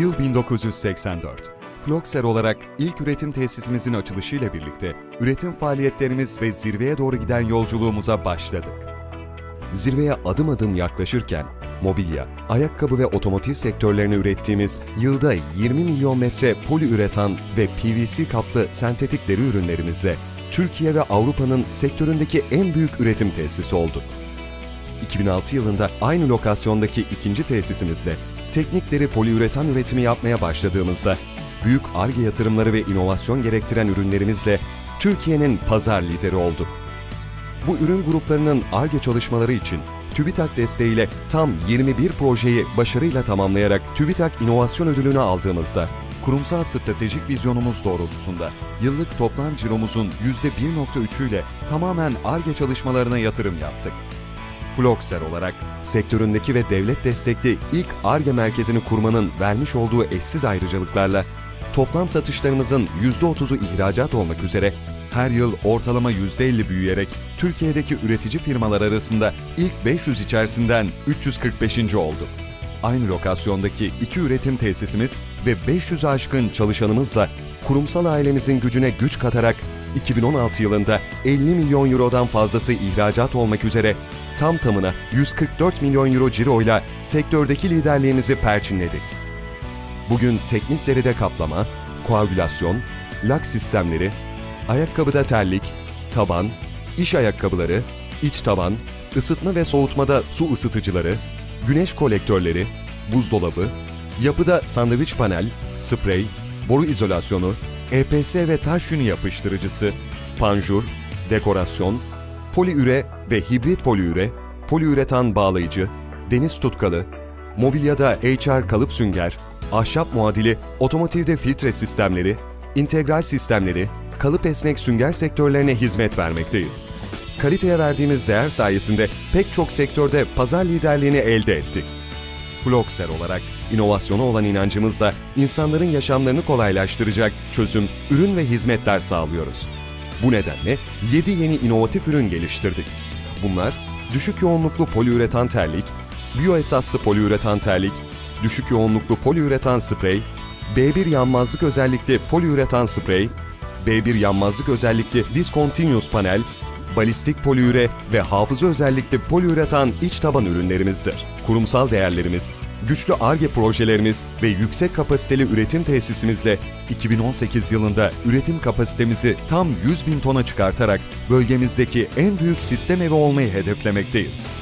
Yıl 1984. Floxer olarak ilk üretim tesisimizin açılışıyla birlikte üretim faaliyetlerimiz ve zirveye doğru giden yolculuğumuza başladık. Zirveye adım adım yaklaşırken mobilya, ayakkabı ve otomotiv sektörlerine ürettiğimiz yılda 20 milyon metre poliüretan ve PVC kaplı sentetik deri ürünlerimizle Türkiye ve Avrupa'nın sektöründeki en büyük üretim tesisi olduk. 2006 yılında aynı lokasyondaki ikinci tesisimizle teknikleri poliüretan üretimi yapmaya başladığımızda büyük ARGE yatırımları ve inovasyon gerektiren ürünlerimizle Türkiye'nin pazar lideri olduk. Bu ürün gruplarının ARGE çalışmaları için TÜBİTAK desteğiyle tam 21 projeyi başarıyla tamamlayarak TÜBİTAK İnovasyon Ödülünü aldığımızda kurumsal stratejik vizyonumuz doğrultusunda yıllık toplam ciromuzun %1.3'üyle tamamen ARGE çalışmalarına yatırım yaptık. Floxer olarak sektöründeki ve devlet destekli ilk ARGE merkezini kurmanın vermiş olduğu eşsiz ayrıcalıklarla toplam satışlarımızın %30'u ihracat olmak üzere her yıl ortalama %50 büyüyerek Türkiye'deki üretici firmalar arasında ilk 500 içerisinden 345. olduk. Aynı lokasyondaki iki üretim tesisimiz ve 500 aşkın çalışanımızla kurumsal ailemizin gücüne güç katarak 2016 yılında 50 milyon eurodan fazlası ihracat olmak üzere tam tamına 144 milyon euro ciroyla sektördeki liderliğimizi perçinledik. Bugün teknik deride kaplama, koagülasyon, lak sistemleri, ayakkabıda terlik, taban, iş ayakkabıları, iç taban, ısıtma ve soğutmada su ısıtıcıları, güneş kolektörleri, buzdolabı, yapıda sandviç panel, sprey, boru izolasyonu, EPS ve taş yünü yapıştırıcısı, panjur, dekorasyon, poliüre ve hibrit poliüre, poliüretan bağlayıcı, deniz tutkalı, mobilyada HR kalıp sünger, ahşap muadili, otomotivde filtre sistemleri, integral sistemleri, kalıp esnek sünger sektörlerine hizmet vermekteyiz. Kaliteye verdiğimiz değer sayesinde pek çok sektörde pazar liderliğini elde ettik. Floxer olarak inovasyona olan inancımızla insanların yaşamlarını kolaylaştıracak çözüm, ürün ve hizmetler sağlıyoruz. Bu nedenle 7 yeni inovatif ürün geliştirdik. Bunlar düşük yoğunluklu poliüretan terlik, biyo esaslı poliüretan terlik, düşük yoğunluklu poliüretan sprey, B1 yanmazlık özellikli poliüretan sprey, B1 yanmazlık özellikli discontinuous panel, balistik poliüre ve hafıza özellikli poliüretan iç taban ürünlerimizdir. Kurumsal değerlerimiz, güçlü ARGE projelerimiz ve yüksek kapasiteli üretim tesisimizle 2018 yılında üretim kapasitemizi tam 100 bin tona çıkartarak bölgemizdeki en büyük sistem evi olmayı hedeflemekteyiz.